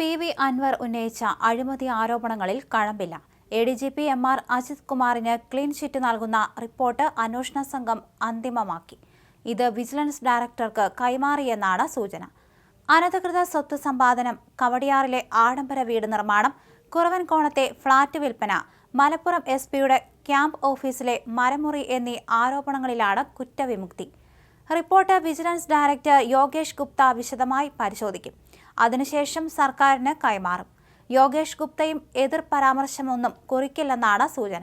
P V Anwar ഉന്നയിച്ച അഴിമതി ആരോപണങ്ങളിൽ കഴമ്പില്ല. A D G P M R Ajith കുമാറിന് ക്ലീൻ ചിറ്റ് നൽകുന്ന റിപ്പോർട്ട് അന്വേഷണ സംഘം അന്തിമമാക്കി. ഇത് വിജിലൻസ് ഡയറക്ടർക്ക് കൈമാറിയെന്നാണ് സൂചന. അനധികൃത സ്വത്ത് സമ്പാദനം കവടിയാറിലെ ആഡംബര വീട് നിർമ്മാണം കുറവൻകോണത്തെ ഫ്ളാറ്റ് വിൽപ്പന മലപ്പുറം എസ് പിയുടെ ക്യാമ്പ് ഓഫീസിലെ മരമുറി എന്നീ ആരോപണങ്ങളിലാണ് കുറ്റവിമുക്തി. Report vigilance director Yogesh Gupta വിശദമായി പരിശോധിക്കും. അതിനുശേഷം സർക്കാരിന് കൈമാറും. യോഗേഷ് ഗുപ്തയും എതിർ പരാമർശമൊന്നും കുറിക്കില്ലെന്നാണ് സൂചന.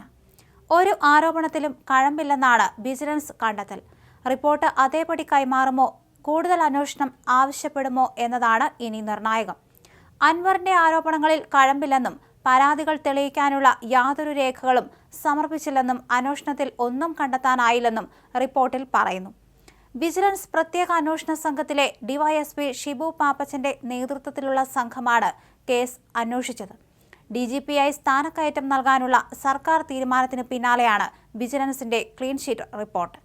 ഒരു ആരോപണത്തിലും കഴമ്പില്ലെന്നാണ് വിജിലൻസ് കണ്ടെത്തൽ. റിപ്പോർട്ട് അതേപടി കൈമാറുമോ കൂടുതൽ അന്വേഷണം ആവശ്യപ്പെടുമോ എന്നതാണ് ഇനി നിർണായകം. അൻവറിന്റെ ആരോപണങ്ങളിൽ കഴമ്പില്ലെന്നും പരാതികൾ തെളിയിക്കാനുള്ള യാതൊരു രേഖകളും സമർപ്പിച്ചില്ലെന്നും അന്വേഷണത്തിൽ ഒന്നും കണ്ടെത്താനായില്ലെന്നും റിപ്പോർട്ടിൽ പറയുന്നു. വിജിലൻസ് പ്രത്യേക അന്വേഷണ സംഘത്തിലെ ഡിവൈഎസ്പി ഷിബു പാപ്പച്ചന്റെ നേതൃത്വത്തിലുള്ള സംഘമാണ് കേസ് അന്വേഷിച്ചത്. ഡി ജി പി ആയി സ്ഥാനക്കയറ്റം നൽകാനുള്ള സർക്കാർ തീരുമാനത്തിന് പിന്നാലെയാണ് വിജിലൻസിന്റെ ക്ലീൻ ഷീറ്റ് റിപ്പോർട്ട്.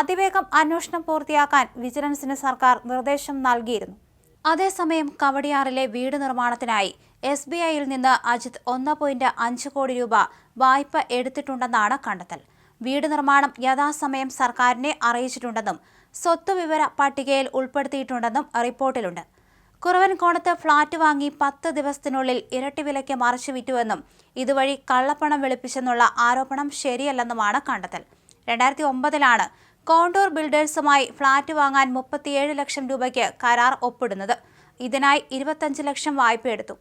അതിവേഗം അന്വേഷണം പൂർത്തിയാക്കാൻ വിജിലൻസിന് സർക്കാർ നിർദ്ദേശം നൽകിയിരുന്നു. അതേസമയം കവടിയാറിലെ വീട് നിർമ്മാണത്തിനായി എസ് ബി ഐയിൽ നിന്ന് അജിത് ഒന്ന് പോയിന്റ് അഞ്ച് കോടി രൂപ വായ്പ എടുത്തിട്ടുണ്ടെന്നാണ് കണ്ടെത്തൽ. വീട് നിർമ്മാണം യഥാസമയം സർക്കാരിനെ അറിയിച്ചിട്ടുണ്ടെന്നും സ്വത്ത് വിവര പട്ടികയിൽ ഉൾപ്പെടുത്തിയിട്ടുണ്ടെന്നും റിപ്പോർട്ടിലുണ്ട്. കുറവൻകോണത്ത് ഫ്ളാറ്റ് വാങ്ങി പത്ത് ദിവസത്തിനുള്ളിൽ ഇരട്ടി വിലയ്ക്ക് മറിച്ചു വിറ്റുവെന്നും ഇതുവഴി കള്ളപ്പണം വെളുപ്പിച്ചെന്നുള്ള ആരോപണം ശരിയല്ലെന്നുമാണ് കണ്ടെത്തൽ. രണ്ടായിരത്തി ഒമ്പതിലാണ് കോണ്ടൂർ ബിൽഡേഴ്സുമായി ഫ്ളാറ്റ് വാങ്ങാൻ മുപ്പത്തിയേഴ് ലക്ഷം രൂപയ്ക്ക് കരാർ ഒപ്പിടുന്നത്. ഇതിനായി ഇരുപത്തഞ്ച് ലക്ഷം വായ്പയെടുത്തു.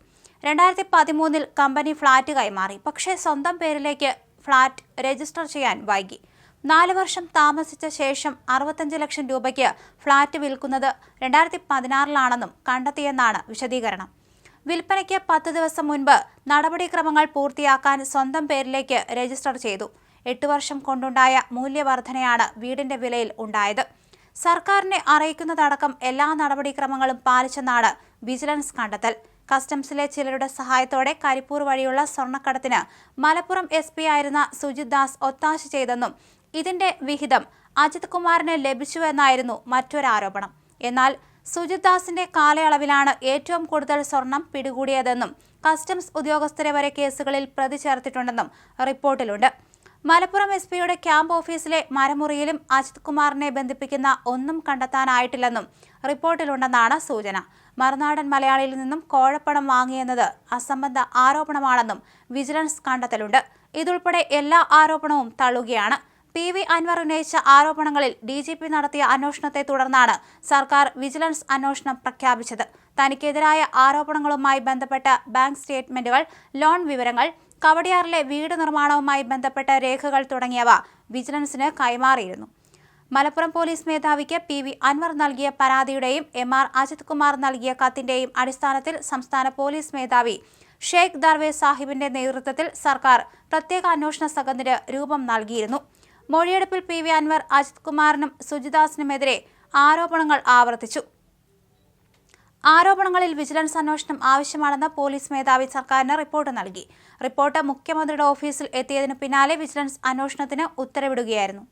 രണ്ടായിരത്തി പതിമൂന്നിൽ കമ്പനി ഫ്ളാറ്റ് കൈമാറി. പക്ഷേ സ്വന്തം പേരിലേക്ക് ഫ്ളാറ്റ് രജിസ്റ്റർ ചെയ്യാൻ വൈകി. നാല് വർഷം താമസിച്ച ശേഷം അറുപത്തഞ്ച് ലക്ഷം രൂപയ്ക്ക് ഫ്ളാറ്റ് വിൽക്കുന്നത് രണ്ടായിരത്തി പതിനാറിലാണെന്നും കണ്ടെത്തിയെന്നാണ് വിശദീകരണം. വിൽപ്പനയ്ക്ക് പത്ത് ദിവസം മുൻപ് നടപടിക്രമങ്ങൾ പൂർത്തിയാക്കാൻ സ്വന്തം പേരിലേക്ക് രജിസ്റ്റർ ചെയ്തു. എട്ട് വർഷം കൊണ്ടുണ്ടായ മൂല്യവർധനയാണ് വീടിന്റെ വിലയിൽ ഉണ്ടായത്. സർക്കാരിനെ അറിയിക്കുന്നതടക്കം എല്ലാ നടപടിക്രമങ്ങളും പാലിച്ചെന്നാണ് വിജിലൻസ് കണ്ടെത്തൽ. കസ്റ്റംസിലെ ചിലരുടെ സഹായത്തോടെ കരിപ്പൂർ വഴിയുള്ള സ്വർണക്കടത്തിന് മലപ്പുറം എസ് പി ആയിരുന്ന സുജിത് ദാസ് ഒത്താശ ചെയ്തെന്നും ഇതിന്റെ വിഹിതം അജിത് കുമാറിന് ലഭിച്ചുവെന്നായിരുന്നു മറ്റൊരാരോപണം എന്നാൽ സുജിത് ദാസിന്റെ കാലയളവിലാണ് ഏറ്റവും കൂടുതൽ സ്വർണം പിടികൂടിയതെന്നും കസ്റ്റംസ് ഉദ്യോഗസ്ഥരെ വരെ കേസുകളിൽ പ്രതി ചേർത്തിട്ടുണ്ടെന്നും റിപ്പോർട്ടിലുണ്ട്. മലപ്പുറം എസ് പിയുടെ ക്യാമ്പ് ഓഫീസിലെ മരമുറിയിലും അജിത് കുമാറിനെ ബന്ധിപ്പിക്കുന്ന ഒന്നും കണ്ടെത്താനായിട്ടില്ലെന്നും റിപ്പോർട്ടിലുണ്ടെന്നാണ് സൂചന. മറുനാടൻ മലയാളിയിൽ നിന്നും കോഴപ്പണം വാങ്ങിയെന്നത് അസംബന്ധ ആരോപണമാണെന്നും വിജിലൻസ് കണ്ടെത്തലുണ്ട്. ഇതുൾപ്പെടെ എല്ലാ ആരോപണവും തള്ളുകയാണ്. പി വി അൻവർ ഉന്നയിച്ച ആരോപണങ്ങളിൽ ഡി ജി പി നടത്തിയ അന്വേഷണത്തെ തുടർന്നാണ് സർക്കാർ വിജിലൻസ് അന്വേഷണം പ്രഖ്യാപിച്ചത്. തനിക്കെതിരായ ആരോപണങ്ങളുമായി ബന്ധപ്പെട്ട ബാങ്ക് സ്റ്റേറ്റ്മെന്റുകൾ ലോൺ വിവരങ്ങൾ കവടിയാറിലെ വീട് നിർമ്മാണവുമായി ബന്ധപ്പെട്ട രേഖകൾ തുടങ്ങിയവ വിജിലൻസിന് കൈമാറിയിരുന്നു. മലപ്പുറം പോലീസ് മേധാവിക്ക് പി വി അൻവർ നൽകിയ പരാതിയുടെയും എം ആർ അജിത് കുമാർ നൽകിയ കത്തിന്റെയും അടിസ്ഥാനത്തിൽ സംസ്ഥാന പോലീസ് മേധാവി ഷെയ്ഖ് ദർവേ സാഹിബിന്റെ നേതൃത്വത്തിൽ സർക്കാർ പ്രത്യേക അന്വേഷണ സംഘത്തിന് രൂപം നൽകിയിരുന്നു. മൊഴിയെടുപ്പിൽ പി വി അൻവർ അജിത് കുമാറിനും സുജിദാസിനുമെതിരെ ആരോപണങ്ങൾ ആവർത്തിച്ചു. ആരോപണങ്ങളിൽ വിജിലൻസ് അന്വേഷണം ആവശ്യമാണെന്ന് പോലീസ് മേധാവി സർക്കാരിന് റിപ്പോർട്ട് നൽകി. റിപ്പോർട്ട് മുഖ്യമന്ത്രിയുടെ ഓഫീസിൽ എത്തിയതിനു പിന്നാലെ വിജിലൻസ് അന്വേഷണത്തിന് ഉത്തരവിടുകയായിരുന്നു.